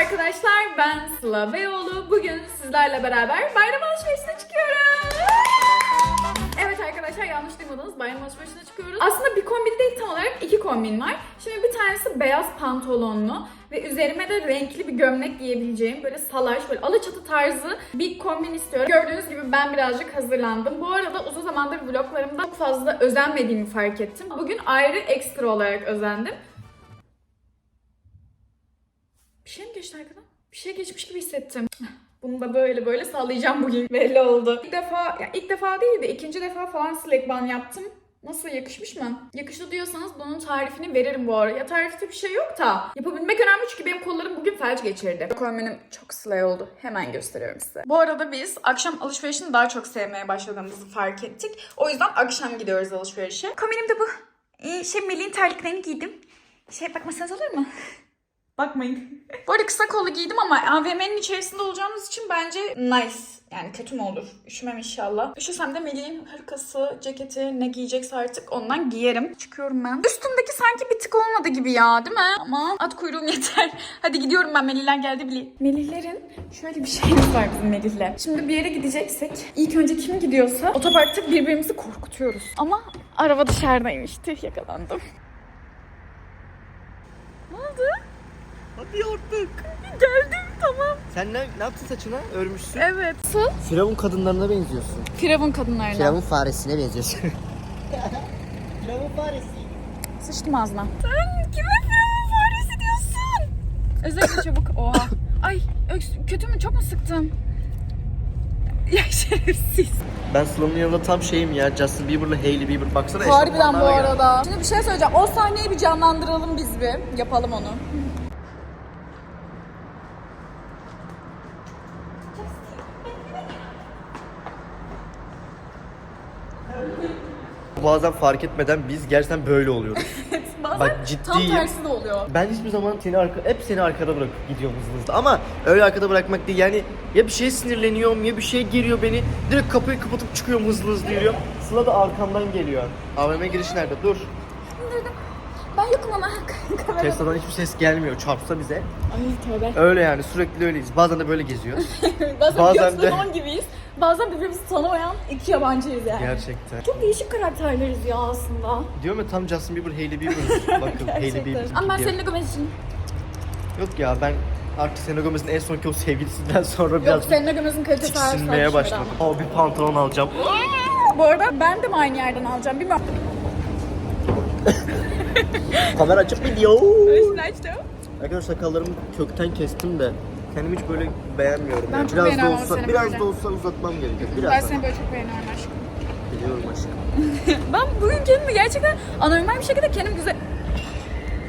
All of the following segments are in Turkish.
arkadaşlar ben Sıla Beyoğlu. Bugün sizlerle beraber bayram alışverişine çıkıyoruz. Evet arkadaşlar yanlış duymadınız bayram alışverişine çıkıyoruz. Aslında bir kombin değil tam olarak iki kombin var. Şimdi bir tanesi beyaz pantolonlu ve üzerime de renkli bir gömlek giyebileceğim böyle salaş böyle alaçatı tarzı bir kombin istiyorum. Gördüğünüz gibi ben birazcık hazırlandım. Bu arada uzun zamandır vloglarımda çok fazla özenmediğimi fark ettim. Bugün ayrı ekstra olarak özendim. Bir şey mi geçti arkadan? Bir şey geçmiş gibi hissettim. Bunu da böyle böyle sallayacağım bugün. Belli oldu. İlk defa, ya ilk defa değil de ikinci defa falan slack ban yaptım. Nasıl yakışmış mı? Yakıştı diyorsanız bunun tarifini veririm bu arada. Ya tarifte bir şey yok da. Yapabilmek önemli çünkü benim kollarım bugün felç geçirdi. Kombinim çok slay oldu. Hemen gösteriyorum size. Bu arada biz akşam alışverişini daha çok sevmeye başladığımızı fark ettik. O yüzden akşam gidiyoruz alışverişe. Kombinim de bu. Ee, şey Melih'in terliklerini giydim. Şey bakmasanız olur mu? Bakmayın. Bu arada kısa kollu giydim ama AVM'nin içerisinde olacağımız için bence nice. Yani kötü mü olur? Üşümem inşallah. Üşüsem de Melih'in hırkası, ceketi ne giyecekse artık ondan giyerim. Çıkıyorum ben. Üstümdeki sanki bir tık olmadı gibi ya değil mi? Ama at kuyruğum yeter. Hadi gidiyorum ben Melihler geldi bile. Melihlerin şöyle bir şeyimiz var bizim Melih'le. Şimdi bir yere gideceksek ilk önce kim gidiyorsa otoparkta birbirimizi korkutuyoruz. Ama araba dışarıdaymış. Tüh yakalandım. Ne oldu? Hadi artık. Geldim tamam. Sen ne, ne yaptın saçına? Örmüşsün. Evet. Nasıl? Firavun kadınlarına benziyorsun. Firavun kadınlarına. Firavun faresine benziyorsun. Firavun faresi. Sıçtım ağzına. Sen kime Firavun faresi diyorsun? Özellikle çabuk. Oha. Ay öks- kötü mü? Çok mu sıktım? Ya şerefsiz. Ben Sıla'nın yanında tam şeyim ya. Justin Bieber'la Hailey Bieber. Baksana Harbiden bu arada. Şimdi bir şey söyleyeceğim. O sahneyi bir canlandıralım biz bir. Yapalım onu. Bazen fark etmeden biz gerçekten böyle oluyoruz. Bazen Bak tam ciddiyim. tersi de oluyor. Ben hiçbir zaman seni arka, hep seni arkada bırakıp gidiyorum hızlı hızlı. Ama öyle arkada bırakmak değil. Yani ya bir şeye sinirleniyorum ya bir şey geriyor beni. Direkt kapıyı kapatıp çıkıyorum hızlı hızlı yürüyorum. Sıla da arkamdan geliyor. AVM girişi nerede? Dur. Ben yokum ama. Kamera. Tesla'dan hiçbir ses gelmiyor. Çarpsa bize. Ay tövbe. Öyle yani sürekli öyleyiz. Bazen de böyle geziyoruz. Bazen, Bazen de- don gibiyiz. Bazen birbirimizi tanımayan iki yabancıyız yani. Gerçekten. Çok değişik karakterleriz ya aslında. Diyorum ya tam Justin Bieber, Hailey Bieber. Bakın Hailey Bieber. Ama ben. Selena Gomez'in. Yok ya ben artık Selena Gomez'in en sonki o sevgilisinden sonra Yok biraz Selena Gomez'in kalitesi sarkışmadı başladım. Aa bir pantolon alacağım. ama. Bu arada ben de mi aynı yerden alacağım bilmiyorum. Kamera açıp video. Açtım. Arkadaşlar sakallarımı kökten kestim de kendimi hiç böyle beğenmiyorum. Ben yani. çok biraz da olsa, seni biraz böyle. da olsa uzatmam gerekiyor. Biraz Ben seni böyle çok beğeniyorum aşkım. Biliyorum aşkım. Ben bugün kendimi gerçekten anormal bir şekilde kendim güzel...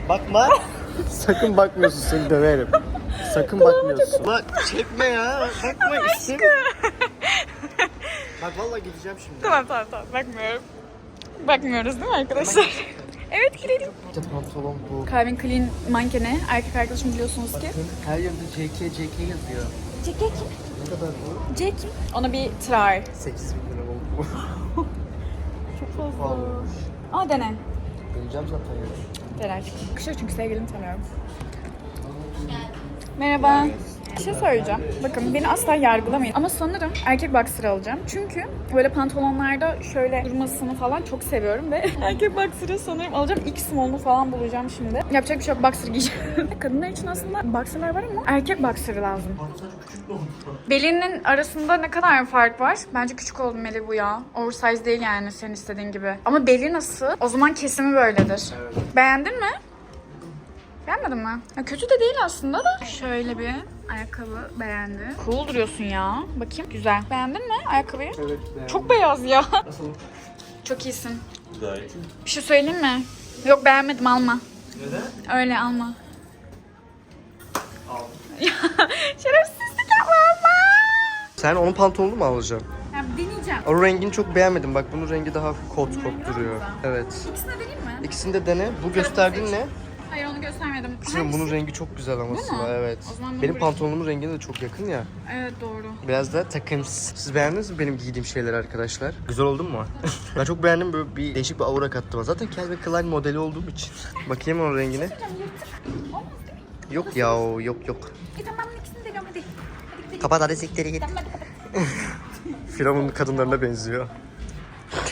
Bakma. Sakın bakmıyorsun seni döverim. Sakın bakmıyorsun. Bak çekme ya. Bakma işte. Bak vallahi gideceğim şimdi. Tamam tamam tamam bakmıyorum. Bakmıyoruz değil mi arkadaşlar? Evet girelim. İşte pantolon bu. Calvin Klein mankeni. Erkek arkadaşım biliyorsunuz ki. Bakın her yerde JK JK yazıyor. Jack kim? Ne kadar bu? Jack Ona bir try. 8 bin lira oldu bu. Çok fazla. Pahalıymış. Aa dene. Deneyeceğim zaten ya. Dene artık. Kışır çünkü sevgilimi tanıyorum. Merhaba. Bir şey söyleyeceğim. Bakın beni asla yargılamayın. Ama sanırım erkek boxer alacağım. Çünkü böyle pantolonlarda şöyle durmasını falan çok seviyorum ve erkek boxer'ı sanırım alacağım. X small'unu falan bulacağım şimdi. Yapacak bir şey yok. Boxer giyeceğim. Kadınlar için aslında boxer'lar var ama erkek boxer'ı lazım. Belinin arasında ne kadar fark var? Bence küçük oldu Meli bu ya. Oversize değil yani senin istediğin gibi. Ama beli nasıl? O zaman kesimi böyledir. Beğendin mi? Beğenmedin mi? Ya kötü de değil aslında da. Şöyle bir ayakkabı beğendi. Cool duruyorsun ya. Bakayım. Güzel. Beğendin mi ayakkabıyı? Evet beğendim. Çok beyaz ya. Nasıl? Çok iyisin. Gayet. Bir şey söyleyeyim mi? Yok beğenmedim alma. Neden? Öyle alma. Al. Şerefsizlik yapma alma. Sen onun pantolonunu mu alacaksın? Ya deneyeceğim. O rengini çok beğenmedim. Bak bunun rengi daha kot kot duruyor. Evet. İkisini deneyeyim mi? İkisini de dene. Bu gösterdiğin ne? Göstermedim. Şimdi bunun Hangisi? rengi çok güzel ama mu? Sıla, evet. O zaman bunu Benim pantolonumun rengine de çok yakın ya. Evet doğru. Biraz da takım. Siz beğendiniz mi benim giydiğim şeyleri arkadaşlar? Güzel oldu mu? ben çok beğendim böyle bir değişik bir aura kattı bana. Zaten Calvin Klein modeli olduğum için. Bakayım onun rengine. Yok ya o yok yok. E tamam ikisini de diyorum hadi. Kapat hadi siktiri git. Tamam hadi. Firavun kadınlarına benziyor.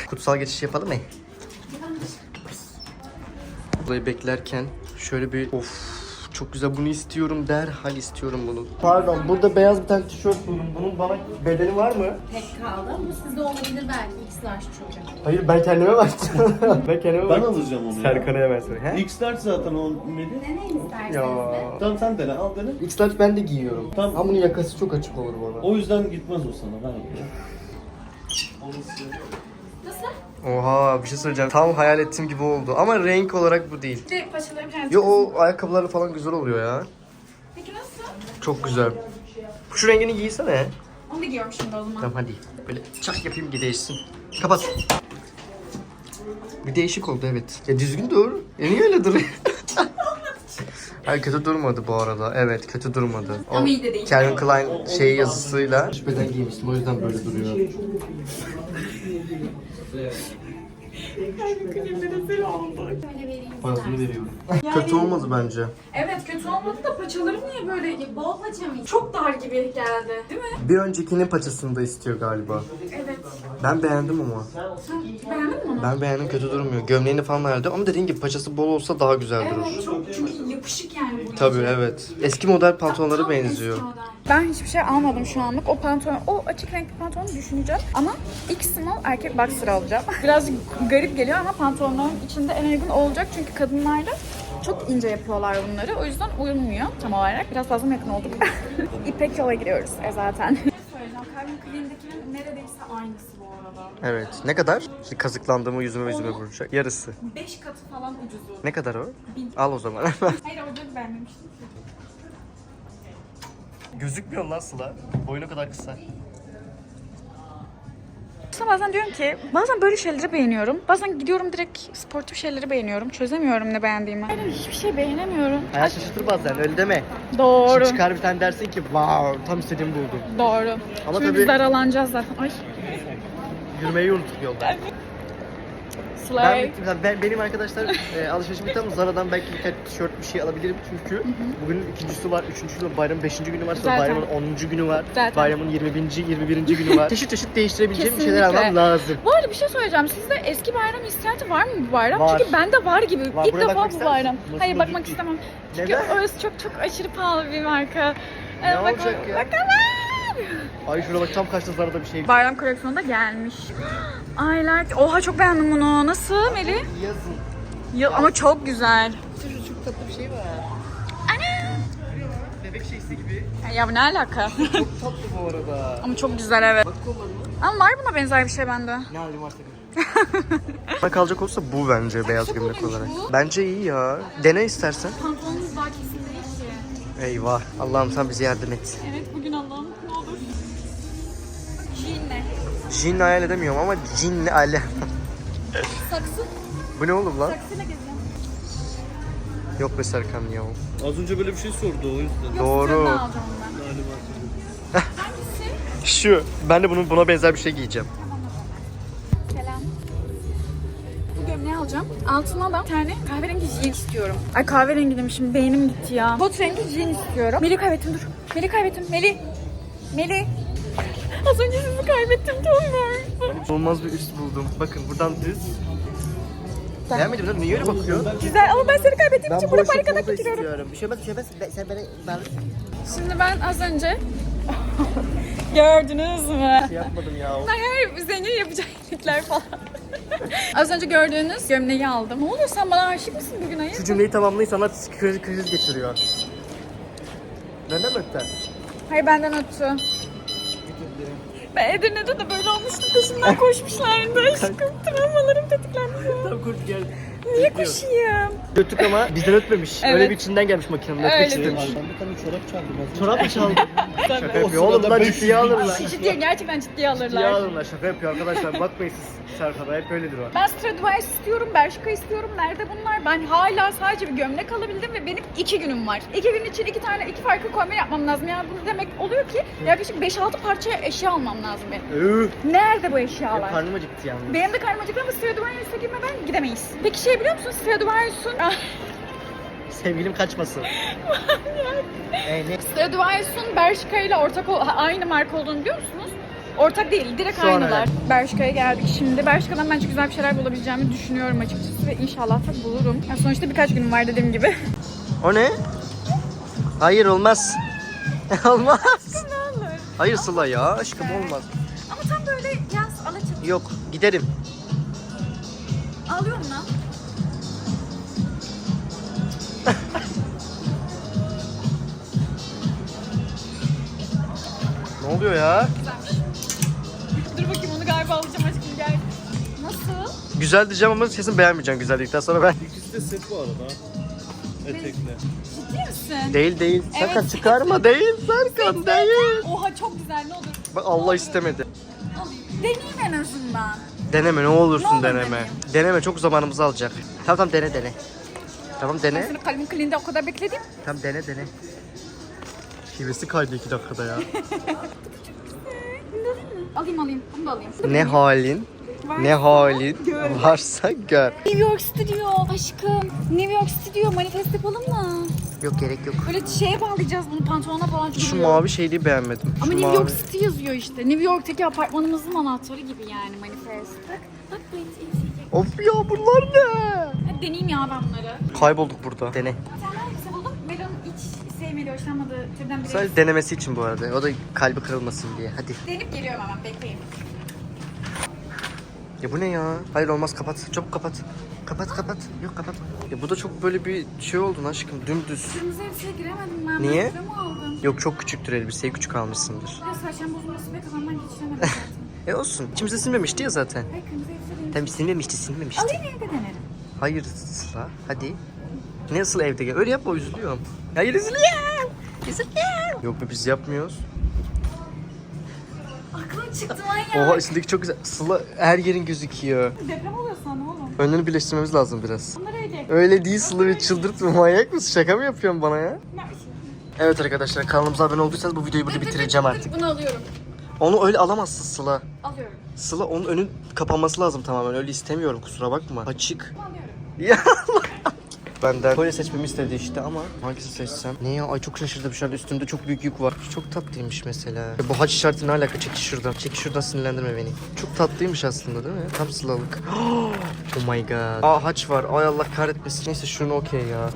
Kutsal geçiş yapalım mı? Burayı beklerken şöyle bir of çok güzel bunu istiyorum derhal istiyorum bunu. Pardon burada beyaz bir tane tişört buldum. Bunun bana bedeni var mı? Tek kaldı ama sizde olabilir belki. X large çocuk. Hayır ben kendime baktım. ben kendime Ben baktım. alacağım onu. Serkan'a hemen söyle. He? X large zaten o Medi. Deneyin isterseniz Ya. de. Tamam sen dene al dene. X large ben de giyiyorum. Tamam. Ama bunun yakası çok açık olur bana. O yüzden gitmez o sana ben yapayım. Oha bir şey söyleyeceğim. Tam hayal ettiğim gibi oldu. Ama renk olarak bu değil. Bir de tane Yo o ayakkabıları falan güzel oluyor ya. Peki nasıl? Çok güzel. Şu rengini giysene. Onu da giyiyorum şimdi o zaman. Tamam hadi. Böyle çak yapayım ki değişsin. Kapat. Bir değişik oldu evet. Ya düzgün dur. Ya niye öyle duruyor? Hayır kötü durmadı bu arada. Evet kötü durmadı. O Ama iyi de değil. Calvin Klein şey yazısıyla. Şüpheden giymiştim o yüzden böyle duruyor. Şöyle vereyim Parasını veriyorum. kötü olmadı bence. Evet kötü olmadı da paçalarım niye böyle Bol paça mı? çok dar gibi geldi. Değil mi? Bir öncekinin paçasını da istiyor galiba. Evet. Ben beğendim ama. Sen beğendin mi onu? Ben beğendim kötü durmuyor. Gömleğini falan verdi ama dediğin gibi paçası bol olsa daha güzel durur. Evet çok çünkü yapışık yani bu. Tabii evet. Eski model pantolonlara benziyor. eski model. Ben hiçbir şey almadım şu anlık. O pantolon, o açık renkli pantolonu düşüneceğim. Ama X small erkek boxer alacağım. Birazcık garip geliyor ama pantolonların içinde en uygun olacak. Çünkü kadınlarda çok ince yapıyorlar bunları. O yüzden uyumuyor tam olarak. Biraz fazla yakın olduk? İpek yola giriyoruz e zaten. Söyleyeceğim. Calvin Klein'dekinin neredeyse aynısı bu arada. Evet. Ne kadar? Şimdi kazıklandığımı yüzüme yüzüme vuracak. Yarısı. 5 katı falan ucuzu. Ne kadar o? Bin. Al o zaman. Hayır orada beğenmemiştim. Gözükmüyor lan Sıla. Boyunu kadar kısa. İşte bazen diyorum ki bazen böyle şeyleri beğeniyorum. Bazen gidiyorum direkt sportif şeyleri beğeniyorum. Çözemiyorum ne beğendiğimi. Hayır hiçbir şey beğenemiyorum. Hayat şaşırtır bazen öyle deme. Doğru. Şimdi çıkar bir tane dersin ki wow tam istediğimi buldum. Doğru. Ama Şimdi tabii- biz daralanacağız zaten. Ay. Yürümeyi unuttuk yolda. Ben, Slay. bittim. ben benim arkadaşlar e, alışverişim bitti ama Zara'dan belki birkaç tişört bir şey alabilirim çünkü bugünün ikincisi var, üçüncüsü var, bayramın beşinci günü var, sonra Zaten. bayramın onuncu günü var, Zaten. bayramın 20. 21. günü var. çeşit çeşit değiştirebileceğim bir şeyler Kesinlikle. almam lazım. Bu arada bir şey söyleyeceğim. Sizde eski bayram hissiyatı var mı bu bayram? Var. Çünkü bende var gibi. Var. İlk Buraya defa bu ister bayram. misin? Nasıl Hayır olacak bakmak ki? istemem. Çünkü Neden? orası çok çok aşırı pahalı bir marka. Ne Ee, bak- olacak ya? Bakalım. Ay şuna bak tam kaçta Zara'da bir şey. Bayram koleksiyonu da gelmiş. I like. Oha çok beğendim bunu. Nasıl Meli? Yazın. Ya, ama çok güzel. Şu çok tatlı bir şey var. Ana. Bebek şeysi gibi. Ya bu ne alaka? Çok tatlı bu arada. ama çok güzel evet. Bak kollarına. Ama var buna benzer bir şey bende. Ne halim varsa Bana kalacak olsa bu bence beyaz gömlek olarak. Bence iyi ya. Dene istersen. Pantolonumuz daha kesin değil ki. Eyvah. Allah'ım sen bize yardım et. Evet bugün Allah'ım Jin'le hayal edemiyorum ama cin'le ale. Saksı. Bu ne oğlum lan? Saksıyla gezeceğim. Yok be Serkan ya. Az önce böyle bir şey sordu o yüzden. Doğru. Sıcağını alacağım ben. Galiba. Hangisi? Şu. Ben de bunun buna benzer bir şey giyeceğim. Selam. Bu gömleği alacağım. Altına da bir tane kahverengi jean istiyorum. Ay kahverengi demişim beynim gitti ya. Bot rengi jean istiyorum. Meli kaybettim dur. Meli kaybettim. Meli. Meli. Az önce sizi kaybettim Tomber. Olmaz bir üst buldum. Bakın buradan düz. Beğenmedim değil mi? Niye öyle bakıyor? Güzel ama ben seni kaybettiğim için burada da getiriyorum. istiyorum. Bir şey olmaz, bir şey olmaz. Ben- Sen beni ben Şimdi ben az önce gördünüz mü? şey yapmadım ya. Hayır zengin yapacak hareketler falan. az önce gördüğünüz gömleği aldım. Ne oluyor sen bana aşık mısın bugün hayır? Şu cümleyi tamamlayın sana kriz, kriz geçiriyor. Benden mi ötten? Hayır benden ötü. Ben Edirne'de de böyle olmuştum. Peşimden koşmuşlardı aşkım. Travmalarım tetiklendi ya. Tamam koş gel. Niye koşayım? Göttük ama bizden ötmemiş. Evet. Öyle bir içinden gelmiş makinenin ötmek Öyle istemiş. Ben bir tane çorap çaldım az. Çorap mı çaldın? Şaka yapıyor. Oğlum lan ciddiye alırlar. Ciddi, gerçekten ciddiye Ciddiye alırlar. alırlar. Şaka yapıyor arkadaşlar. Bakmayın siz Serkan'a. Hep öyledir o. Ben Stradivarius istiyorum, Bershka istiyorum. Nerede bunlar? Ben hala sadece bir gömlek alabildim ve benim iki günüm var. İki gün için iki tane, iki farklı kombin yapmam lazım. Yani bu demek oluyor ki yaklaşık 5-6 parça eşya almam lazım benim. Nerede bu eşyalar? karnım acıktı yalnız. Benim de karnım acıktı ama Stradivarius'a girmeden gidemeyiz. Peki şey biliyor musun? Stradivarius'un... Ah, Sevgilim kaçmasın. e, ne? Stradivarius'un Bershka ile ortak ol- aynı marka olduğunu biliyor musunuz? Ortak değil, direkt Sonra. aynılar. Bershka'ya geldik şimdi. Bershka'dan bence güzel bir şeyler bulabileceğimi düşünüyorum açıkçası ve inşallah da bulurum. Ya sonuçta birkaç günüm var dediğim gibi. O ne? Hayır olmaz. olmaz. ne olur. Hayır Sıla ya aşkım olmaz. Ama tam böyle yaz alaçatı. Yok giderim. Alıyorum lan. Oluyor ya? Güzelmiş. Dur bakayım onu galiba alacağım aşkım gel. Nasıl? Güzel diyeceğim ama kesin beğenmeyeceksin güzellikten sonra ben. İkisi de set bu arada. Etekle. Ciddi misin? Değil değil. Evet. Serkan çıkarma değil. Serkan değil. Oha çok güzel ne olur. Bak Allah istemedi. Alayım. Deneyeyim en azından. Deneme ne olursun Ne olur deneme. deneyeyim. Deneme çok zamanımızı alacak. Tamam tamam dene dene. Tamam dene. Seni kalbim kliniğinde o kadar bekledim. Tamam dene dene. Şivesi kaydı iki dakikada ya. Alayım alayım. Bunu da alayım. ne halin, ne halin varsa gör. New York Studio aşkım. New York Studio manifest yapalım mı? Yok gerek yok. Böyle şeye bağlayacağız bunu pantolona falan Şu duruyor. mavi şeyliği beğenmedim. Ama Şu New mavi. York City yazıyor işte. New York'taki apartmanımızın anahtarı gibi yani manifest. Bak, bak. Of ya bunlar ne? Hadi deneyeyim ya ben bunları. Kaybolduk burada. Dene. Bir tane elbise Melon'un hiç sevmediği, hoşlanmadığı türden biri. Sadece denemesi için bu arada. O da kalbi kırılmasın diye. Hadi. Denip geliyorum hemen bekleyin. Ya bu ne ya? Hayır olmaz kapat. Çabuk kapat. Kapat kapat. Yok kapat. Ya bu da çok böyle bir şey oldu aşkım. Dümdüz. Kırmızı elbiseye giremedim ben. Niye? Ben aldım? Yok çok küçüktür elbiseyi küçük almışsındır. Ya saçım bozulması ve kafamdan geçiremedim zaten. E olsun. Kimse silmemişti ya zaten. Hayır kırmızı elbise değil. Tabii silmemişti silmemişti. Alayım evde denerim. Hayır Sıla. Hadi. Nasıl evde gel? Öyle yapma üzülüyorum. Hayır üzülüyorum. Üzülüyorum. Yok be biz yapmıyoruz. Aklım çıktı lan ya. Oha üstündeki çok güzel. Sıla her yerin gözüküyor. Deprem oluyor sana oğlum. Önlerini birleştirmemiz lazım biraz. Bunlar öyle. Öyle değil Sıla bir çıldırtma manyak mısın? Şaka mı yapıyorsun bana ya? Evet arkadaşlar kanalımıza abone olduysanız bu videoyu burada bitireceğim artık. Bunu alıyorum. Onu öyle alamazsın Sıla. Alıyorum. Sıla onun önün kapanması lazım tamamen. Öyle istemiyorum kusura bakma. Açık. Alıyorum. Ya Benden kolye seçmemi istedi işte ama hangisini seçsem? Ne ya? Ay çok şaşırdım şu an üstümde çok büyük yük var. Çok tatlıymış mesela. Ya bu haç işareti ne alaka? Çekil şuradan. Çekil şuradan sinirlendirme beni. Çok tatlıymış aslında değil mi? Tam sılalık. oh my god. Aa haç var. Ay Allah kahretmesin. Neyse şunu okey ya.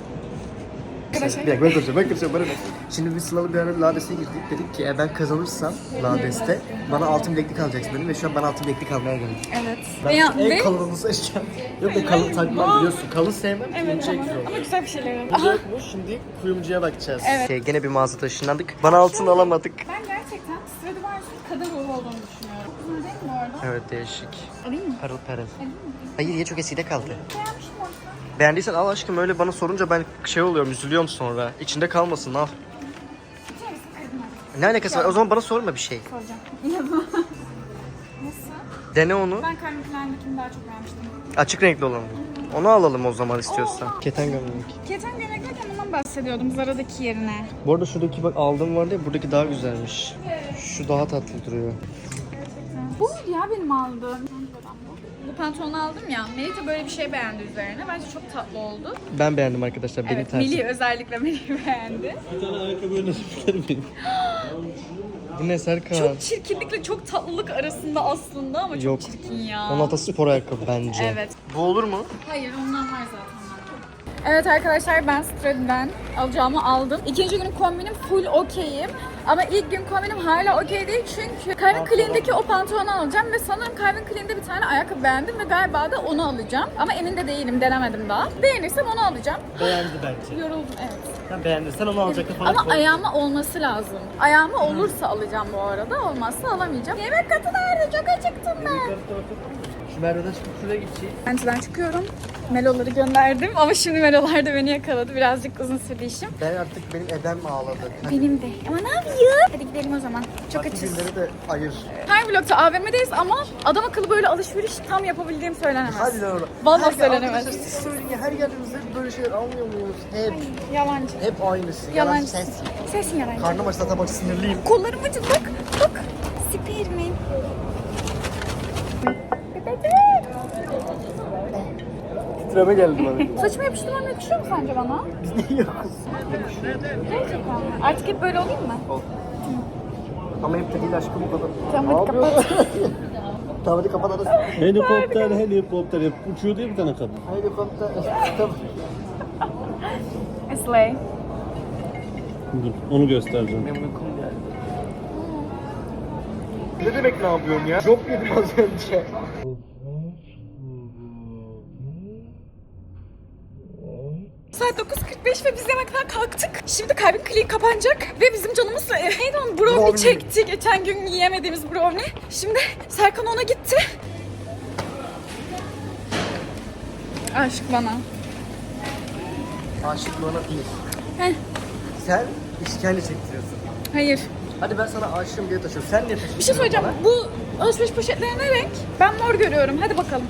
Arkadaşlar. Bir dakika ben konuşacağım, ben konuşacağım, bana? Şimdi biz Sılalı bir ara Lades'e girdik. Dedik ki eğer ben kazanırsam Lades'te bana altın bileklik alacaksın dedim ve şu an bana altın bileklik almaya geldim. Evet. Ben ya- en ve- kalınını seçeceğim. Yok be kalın takmam biliyorsun. Kalın sevmem. Evet ama, ama güzel bir şeyler yokmuş, şimdi kuyumcuya bakacağız. Evet. Şey, gene bir mağazada ışınlandık. Bana altın alamadık. Ben gerçekten Stradivarius'un kadar ruhu olduğunu düşünüyorum. Çok güzel değil mi bu arada? Evet değişik. Alayım mı? Parıl parıl. Alayım mı? Hayır ya çok eskide kaldı. Beğenmişim orada. Beğendiysen al aşkım öyle bana sorunca ben şey oluyorum üzülüyorum sonra. İçinde kalmasın al. Ne alakası var? O zaman bana sorma bir şey. Soracağım. Nasıl? Dene onu. Ben Calvin Klein'dekini daha çok beğenmiştim. Açık renkli olanı. Onu alalım o zaman istiyorsan. Keten gömlek. Keten gömleklerken ondan bahsediyordum Zara'daki yerine. Bu arada şuradaki bak aldığım vardı ya buradaki daha güzelmiş. Şu daha tatlı duruyor. Bu ya benim aldığım. Bu pantolonu aldım ya. Melih de böyle bir şey beğendi üzerine. Bence çok tatlı oldu. Ben beğendim arkadaşlar. Benim evet, tersim. Melih özellikle Melih beğendi. Bir tane ayakkabı öyle süper benim. Bu ne Serkan? Çok çirkinlikle çok tatlılık arasında aslında ama çok Yok. çirkin ya. Onun atası spor ayakkabı bence. Evet. Bu olur mu? Hayır ondan var zaten. Evet arkadaşlar ben Strad'den alacağımı aldım. İkinci günün kombinim full okeyim. Ama ilk gün kombinim hala okey değil çünkü Calvin Klein'deki o pantolonu alacağım ve sanırım Calvin Klein'de bir tane ayakkabı beğendim ve galiba da onu alacağım. Ama emin de değilim, denemedim daha. Beğenirsem onu alacağım. Beğendi bence. Yoruldum evet. Sen beğendiysen onu alacaktın Ama ayağıma olması lazım. Ayağıma olursa alacağım bu arada, olmazsa alamayacağım. Yemek katı nerede? Çok acıktım ben. Merve'den çıkıp şuraya gideceğiz. Bence ben çıkıyorum. Meloları gönderdim ama şimdi melolar da beni yakaladı. Birazcık uzun sürdü işim. Ben artık benim edem mi ağladı? Hadi Benim de. Ama ne yapayım? Hadi gidelim o zaman. Çok farklı açız. günleri de ayır. Her vlogta AVM'deyiz ama adam akıllı böyle alışveriş tam yapabildiğim söylenemez. Hadi lan orada. Vallahi Her- söylenemez. Arkadaşlar siz söyleyin ya her geldiğimizde böyle şeyler almıyor muyuz? Hep. Yalancı. Hep aynısı. Yalancı. Yalan sensin. Sensin yalancı. Karnım aç zaten bak sinirliyim. Kollarım acıdı bak. Bak. Spiderman. Titreme geldi bana. Saçımı yapıştırmam yakışıyor mu sence bana? Yiyoruz? Gerçekten mi? Artık hep böyle olayım mı? Ama hep de değil aşkım bu kadar. Tamam hadi kapat. Tamam hadi kapat arası. Helikopter, helikopter. Hep uçuyor diye bir tane kadın. Helikopter. Tamam. Slay. Dur, onu göstereceğim. Benim uykum geldi. Ne demek ne yapıyorsun ya? Yok yedim az önce. Saat 9.45 ve biz yemekten kalktık. Şimdi kalbin kliği kapanacak ve bizim canımız e, neydi onun brownie Brownie. çekti. Geçen gün yiyemediğimiz brownie. Şimdi Serkan ona gitti. Aşk bana. Aşık bana değil. Heh, Sen işkence çektiriyorsun. hayır. Hadi ben sana aşığım diye taşıyorum. Sen niye taşıyorsun? Bir şey söyleyeceğim. bana? Bu alışveriş poşetleri ne renk? Ben mor görüyorum. Hadi bakalım.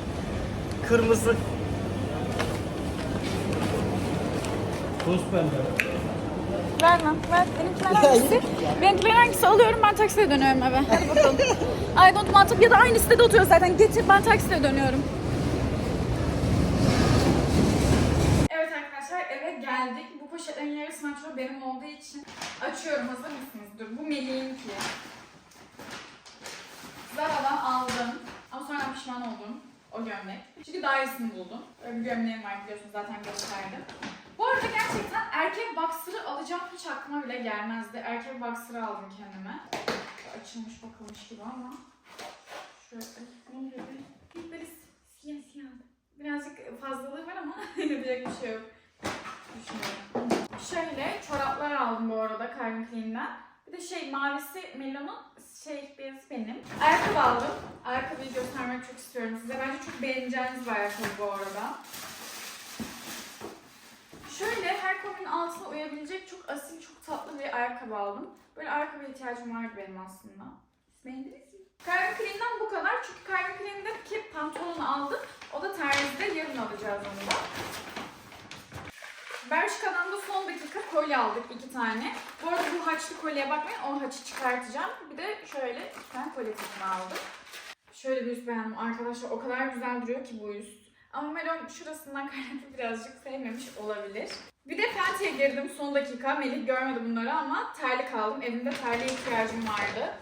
Kırmızı. Toz pembe. Ver lan. Ver. Benimkiler hangisi? Benimkiler hangisi? Alıyorum ben taksiye dönüyorum eve. Hadi bakalım. I don't want to. Ya da aynı sitede oturuyor zaten. Getir ben taksiye dönüyorum. Evet arkadaşlar eve geldik. Bu poşetlerin yarısını açıyor benim olduğu için. Açıyorum hazır mısınız? Dur bu Melih'inki. Zara'dan aldım. Ama sonra pişman oldum. O gömlek. Çünkü daha iyisini buldum. Öyle bir gömleğim var biliyorsunuz zaten gösterdim. Bu arada gerçekten erkek boxer'ı alacağım hiç aklıma bile gelmezdi. Erkek boxer'ı aldım kendime. Açılmış bakılmış gibi ama. Şöyle, ne oluyor Böyle siyah siyah. Birazcık fazlalığı var ama yapacak bir şey yok. Düşünüyorum. Şöyle çoraplar aldım bu arada Calvin Klein'den. Bir de şey mavisi Melo'nun şey beyazı benim. Ayakkabı aldım. Ayakkabıyı göstermek çok istiyorum size. Bence çok beğeneceğiniz bir ayakkabı bu arada. Şöyle her kombinin altına uyabilecek çok asil, çok tatlı bir ayakkabı aldım. Böyle ayakkabıya ihtiyacım vardı benim aslında. Beğendiniz mi? Calvin Klein'den bu kadar. Çünkü Calvin Klein'deki pantolonu aldım. O da terzide yarın alacağız onu da. Bershka'dan da son dakika kolye aldık iki tane. Bu arada bu haçlı kolyeye bakmayın o haçı çıkartacağım. Bir de şöyle iki tane kolye takımı aldım. Şöyle bir üst beğendim arkadaşlar. O kadar güzel duruyor ki bu üst. Ama Melon şurasından kaynaklı birazcık sevmemiş olabilir. Bir de Fenty'ye girdim son dakika. Melih görmedi bunları ama terlik aldım. Evimde terliğe ihtiyacım vardı.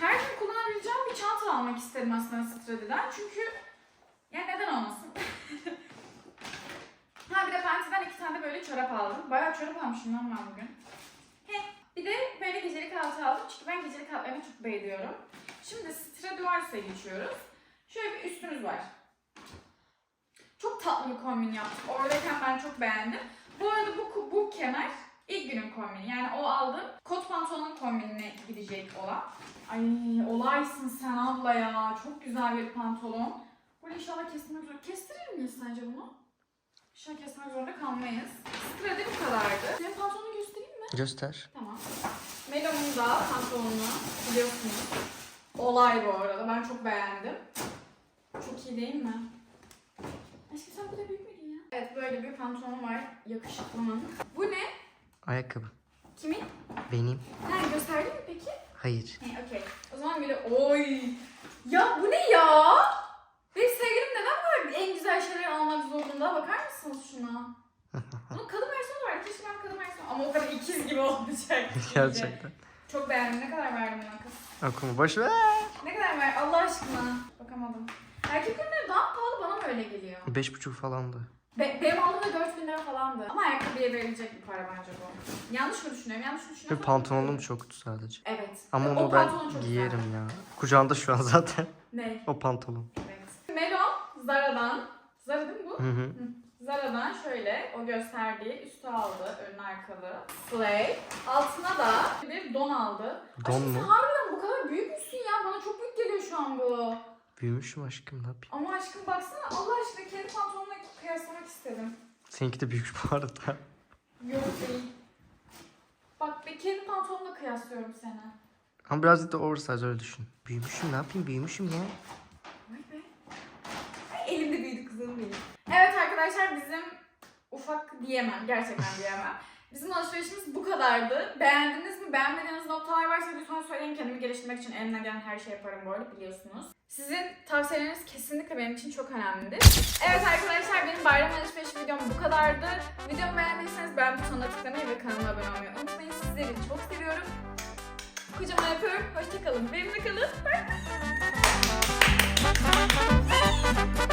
Her gün kullanabileceğim bir çanta almak istedim aslında Strady'den. Çünkü ya neden olmasın? ha bir de Fenty'den iki tane böyle çorap aldım. Bayağı çorap almışım lan ben bugün. He. Bir de böyle gecelik altı aldım. Çünkü ben gecelik altlarını çok beğeniyorum. Şimdi Stradivarius'a geçiyoruz. Şöyle bir üstümüz var. Çok tatlı bir kombin yaptık. Oradayken ben çok beğendim. Bu arada bu, bu kemer ilk günün kombini. Yani o aldım. Kot pantolonun kombinine gidecek olan. Ay olaysın sen abla ya. Çok güzel bir pantolon. Bunu inşallah kestirmek zor. Kestirir miyiz sence bunu? İnşallah kesmek zorunda kalmayız. Strade bu kadardı. Senin pantolonu göstereyim mi? Göster. Tamam. Melon'un da pantolonunu biliyorsunuz. Olay bu arada. Ben çok beğendim. Çok iyi değil mi? Aşkım sen bu da büyük müydün ya? Evet böyle bir pantolon var. Yakışıklının. Bu ne? Ayakkabı. Kimin? Benim. Ha gösterdin mi peki? Hayır. He okey. O zaman böyle oy. Ya bu ne ya? Benim sevgilim neden böyle en güzel şeyleri almak zorunda? Bakar mısınız şuna? Bunun kadın versiyonu var. Keşke ben kadın versiyonu. Ama o kadar ikiz gibi olacak. Gerçekten. Çok beğendim. Ne kadar verdim buna kız? Okuma boş ver. Ne kadar ver? Allah aşkına. Bakamadım. Erkek ürünleri daha pahalı bana mı öyle geliyor? Beş buçuk falandı. Be- benim aldığım da 4000 lira falandı. Ama ayakkabıya verilecek bir para bence bu. Yanlış mı düşünüyorum? Yanlış mı Ve düşünüyorum? pantolonum çoktu sadece. Evet. Ama O onu pantolon ben çok giyerim güzel. ya. Kucağında şu an zaten Ne? o pantolon. Evet. Melon Zara'dan. Zara değil mi bu? Hı hı. Zara'dan şöyle o gösterdiği üstü aldı. Ön arkalı. Slay. Altına da bir don aldı. Don Aşkım mu? Sen harbiden bu kadar büyük müsün ya? Bana çok büyük geliyor şu an bu. Büyümüşüm aşkım ne yapayım. Ama aşkım baksana Allah aşkına kendi pantolonla kıyaslamak istedim. Seninki de büyük bu arada. Yok değil. Bak ben kendi pantolonla kıyaslıyorum seni. Ama birazcık da oversize öyle düşün. Büyümüşüm ne yapayım büyümüşüm ya. Vay be. Ay, Elimde büyüdü kızım benim. Evet arkadaşlar bizim ufak diyemem. Gerçekten diyemem. Bizim alışverişimiz bu kadardı. Beğendiniz sizin beğenmediğiniz noktalar varsa lütfen söyleyin. Kendimi geliştirmek için elimden gelen her şey yaparım bu arada biliyorsunuz. Sizin tavsiyeleriniz kesinlikle benim için çok önemlidir. Evet arkadaşlar benim bayram alışveriş videom bu kadardı. Videomu beğendiyseniz beğen butonuna tıklamayı ve kanalıma abone olmayı unutmayın. Sizleri çok seviyorum. Kocaman öpüyorum. Hoşçakalın. Benimle kalın. Bye.